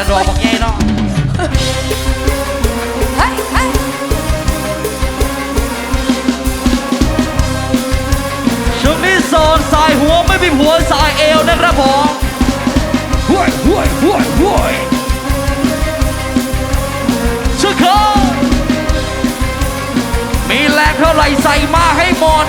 ละดอกบอกไงเนาะเฮ้ยเฮ้ยช่วงนี้โซนสายหัวไม่มีหัวสายเอวนะครับผมห่วยห่วยห่วยห่วยชุดเขามีแรงเท่าไหร่ใส่มาให้หมด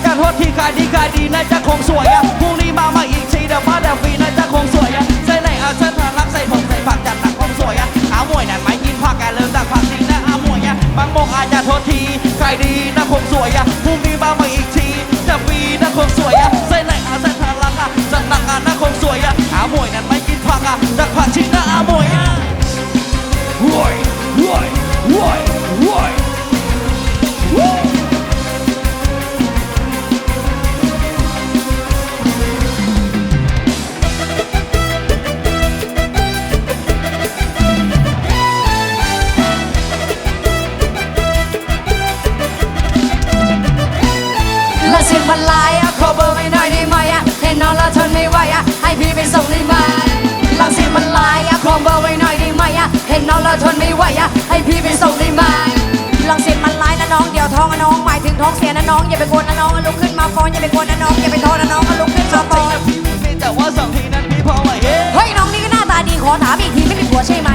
จจะโทษที่ขายดีขายดีน่าจะคงสวยอะพรุ่งนี้มามาอีกทีเดี๋ยวมาเดี๋ยวฟรีน่าจะคงสวยอะใส่ในอาเส้นทางรักใส่ผมใส่ผักจัดหนักคงสวยอะอาหมวยนั่นไม่กินผักแกเริ่มจากผักจริงนะอาหมวยอะมังโมองอาจจะโทษทีขายดีนะคงสวยอะพรุ่งนี้มามาอีกทีจะฟรีนะคงสวยอะใส่ในอาเส้นทางรักอะจัดหนักอะนะคงสวยอะอาหมวยนั่นไม่กินผักอะจัดผักจริงนะอาหมวยอะ น้องหมายถึงท้องเสียนะน้องอย่าไปกวนนะน้องอะลุกขึ้นมาฟ้อนอย่าไปกวนนะน้องอย่าไปโทษนะน้องอะลุกขึ้นมาฟ้อนแต่ว่าสองทีนั้นพี่พอไหวเฮ้เฮ้ยน้องนี่ก็หน้าตาดีขอถามอีกทีไม่มีผัวใช่ไหม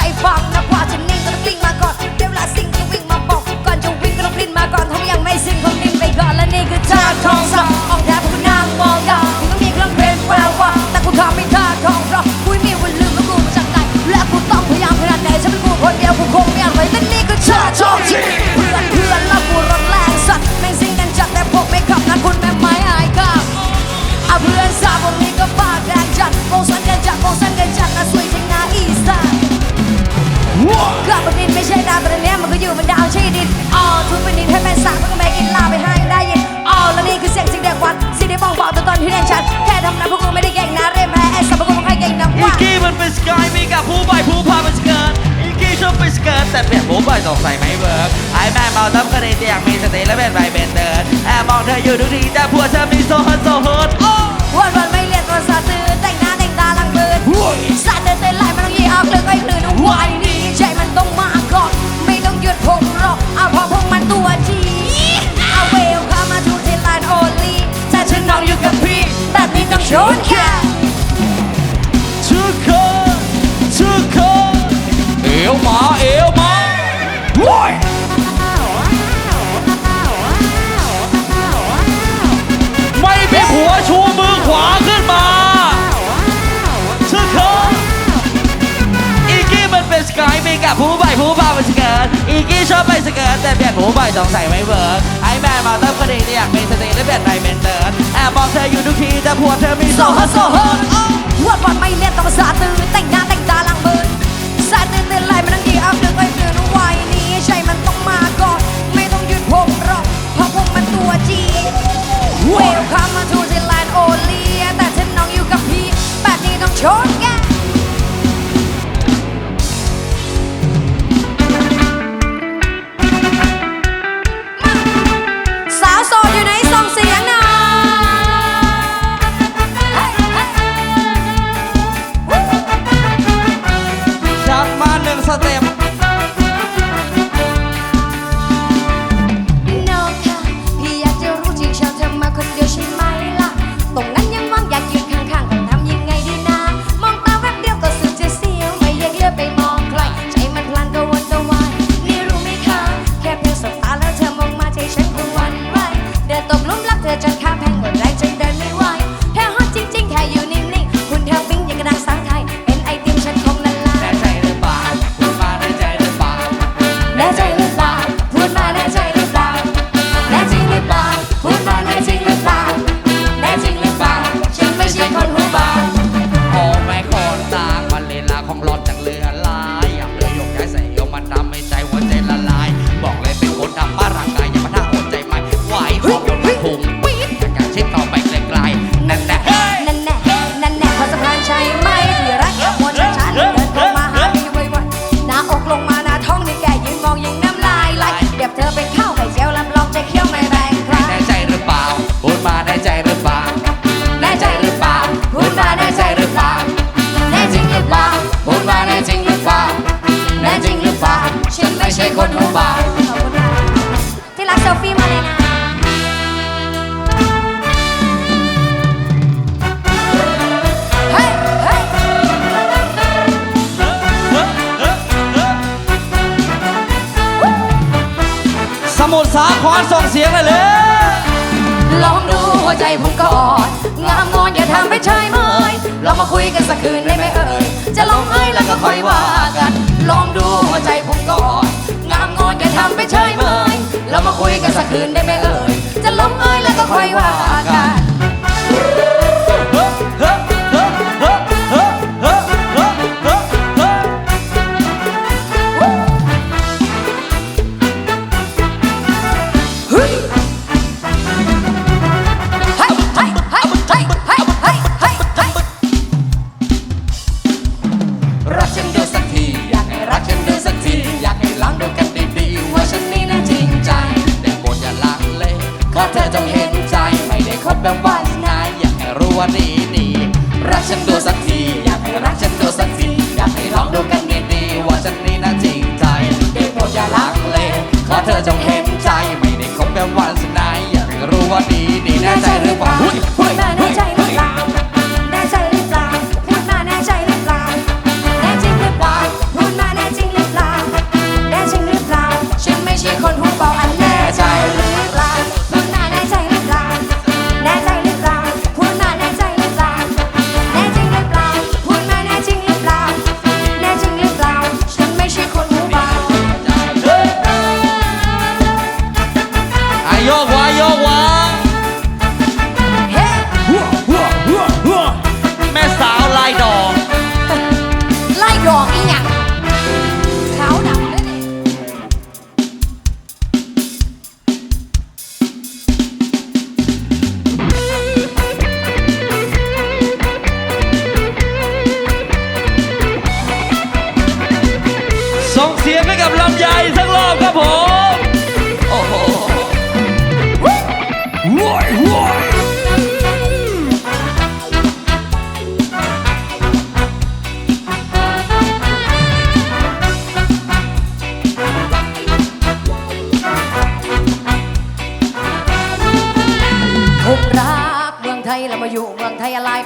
ใจฟังนะกว่าจะนิ่งก็ต้องกลิ้งมาก่อนเดี๋ยวลาสิ่งก็วิ่งมาบอกก่อนจะวิ่งก็ต้องกลิ้นมาก่อนถ้ายังไม่สิ่งคงนิ่งไปก่อนและนี่คือท่าทองสับออกแทบคุณนางมองดาวถึงต้องมีเครื่องเพลงแปลว่าแต่กูทำไม่ท่าทองเพราะกูไม่มีวันลืมว่ากูมาจากไหนและกูต้องพยายามขนาดไหนฉันเป็นกูคนเดียวกูคงไม่อาจไว้แต่นี่คือท่าทองจริงเพื่อนเพื่อนและกูรถแรงสัตว์แม่งซิ่งกันจัดแต่พวกไม่ขับนะคุณแม่ไม้อายกล้าอาเพื่อนสาวพวกนี้ก็ปากแดงจัดโมงสันกันจัดโมงสันกันจัดนะสวย กลับมาดินไม่ใช่ดาวแต่เนี้ยมันก็อยู่บนดาวช่ดินอ๋อทุกวันนี้ให้แม่สาวมันก็แม่กินลาไปให้ได้ยินอ๋อแล้วนี่คือเสียงสิ่งเด็กวัดสิ่งที่บอกบอกตอนตนที่เรียนชัดแค่ทำนะพวกกูไม่ได้เก่งนะเรียนแพ้ไอ้สับพวกกูไม่ค่อยเก่งนะว่าอีกี้มันเป็นสกายมีกับผู้ใบผู้พาเป็นสเกิร์ตอีกี้ชอบเป็นสเกิร์ตแต่เปลี่ยนผู้ใบสงใสัยไม่เวิร์กไอ้แม่เมาตั้มก็ได้เตียงมีสติและเป็นใบเป็นเดินแอบมองเธออยู่ทุกทีแต่ผัวเธอมีากผู้ใบผู้บ้าไปสเกิร์ตอีกี้ชอบไปสเกิร์ตแต่เบียดผู้ใบต้องใส่ไม่เวิร์กไอแมนมาเติมกระดิ่งแต่อยากเป็นสตรีและเบียดไปเป็นเตอร์แอบมองเธออยู่ทุกทีแต่ผัวเธอมีโซฮัโซฮ ขอส่งเสียงเลยเลยลองดูหัวใจผมก่อนงามงอนอย่าทำให้ชายเมยเรามาคุยกันสักคืนได้ไหมเอ่ยจะลองให้แล้วก็ค่อยว่ากัน ลองดูหัวใจผมก่อนงามงอนอย่าทำให้ชายเมยเรามาคุยกันสักคืนได้ไหมเอ่ยจะลองให้แล้วก็ค่อยว่า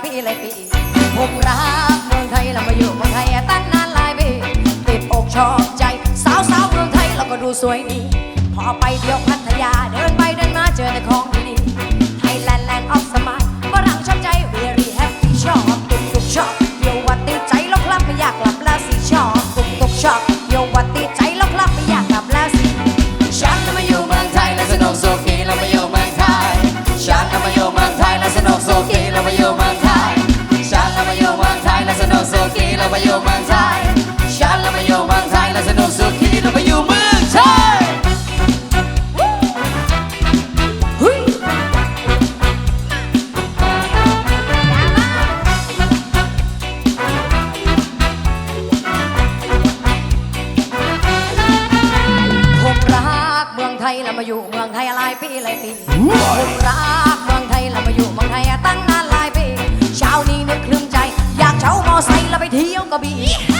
ปีหลยปีผมรักเมืองไทยแล้วมาอยู่เมืองไทยตั้งนานหลายปีติดอกชอบใจ สาวสาวเมืองไทยเราก็ดูสวยดีพอไปเที่ยวพัทยาเดินไปเดินมาเจอแต่ของ Gobi. Ih!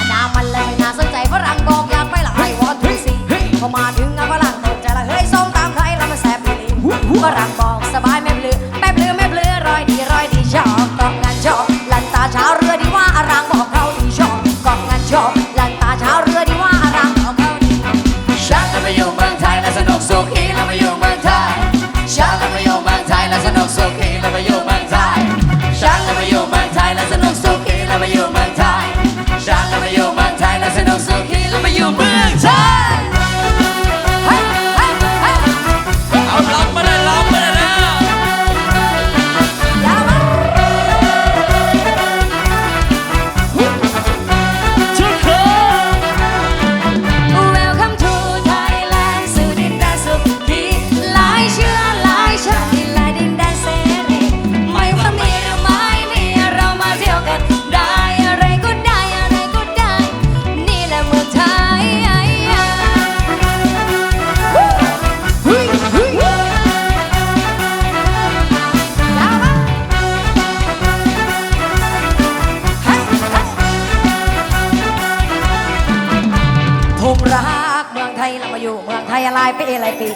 ายปีหลายปี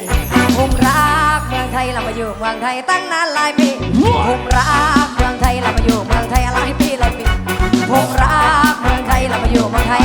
ผมรักเมืองไทยเรามาอยู่เมืองไทยตั้งนานหลายปีผมรักเมืองไทยเรามาอยู่เมืองไทยหลายปีหลายปีผมรักเมืองไทยเรามาอยู่เมืองไทย